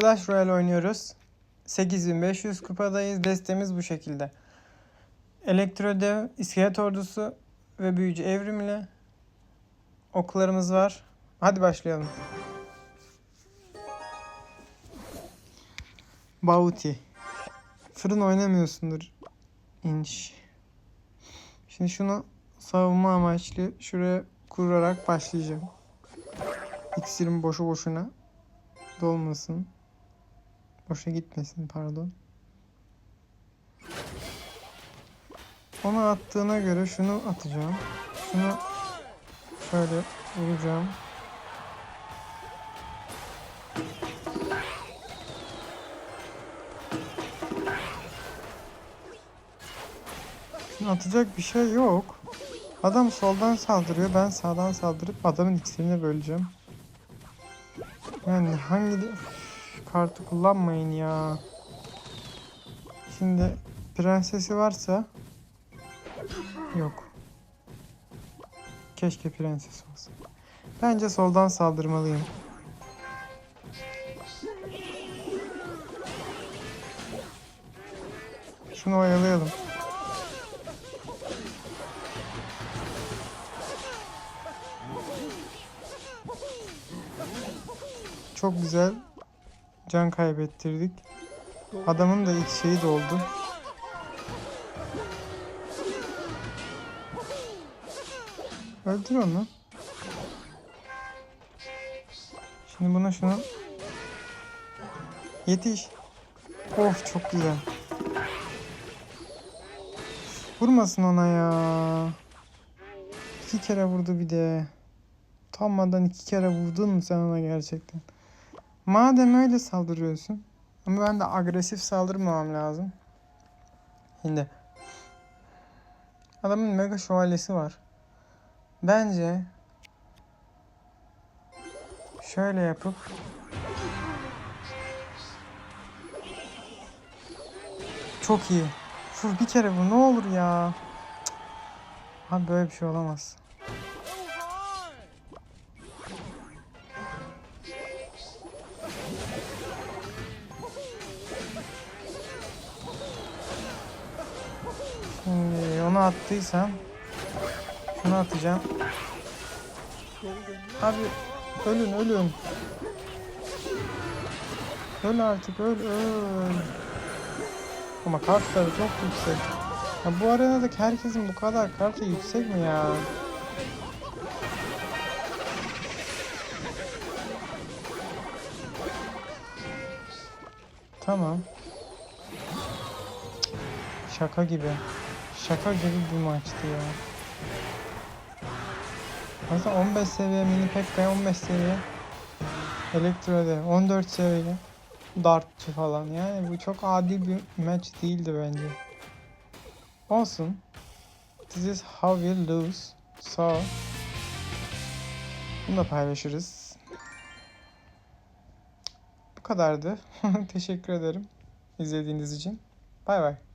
Clash Royale oynuyoruz. 8500 kupadayız. Destemiz bu şekilde. Elektrodev, iskelet ordusu ve büyücü evrimli oklarımız var. Hadi başlayalım. Bounty. Fırın oynamıyorsundur. İnş. Şimdi şunu savunma amaçlı şuraya kurarak başlayacağım. İksirim boşu boşuna dolmasın. Boşa gitmesin pardon. Onu attığına göre şunu atacağım. Şunu şöyle vuracağım. Şimdi atacak bir şey yok. Adam soldan saldırıyor. Ben sağdan saldırıp adamın iksirini böleceğim. Yani hangi kartı kullanmayın ya. Şimdi prensesi varsa yok. Keşke prenses olsa. Bence soldan saldırmalıyım. Şunu oyalayalım. Çok güzel can kaybettirdik. Adamın da ilk şeyi doldu. Öldür onu. Şimdi buna şunu Yetiş. Of çok güzel. Vurmasın ona ya. İki kere vurdu bir de. Utanmadan iki kere vurdun mu sen ona gerçekten? Madem öyle saldırıyorsun. Ama ben de agresif saldırmamam lazım. Şimdi. Adamın mega şövalyesi var. Bence şöyle yapıp çok iyi. Vur bir kere vur ne olur ya. Cık. Abi böyle bir şey olamaz. Şimdi onu attıysam şunu atacağım. Abi ölün ölün. Öl artık öl öl. Ama kartları çok yüksek. Ya bu arenadaki herkesin bu kadar kartı yüksek mi ya? Tamam. Şaka gibi. Şaka gibi bir maçtı ya. Mesela 15 seviye mini Pekka'ya 15 seviye Elektro'da 14 seviye Dartçı falan yani bu çok adil bir maç değildi bence. Olsun. This is how we lose. So bunu da paylaşırız. Bu kadardı. Teşekkür ederim izlediğiniz için. Bay bay.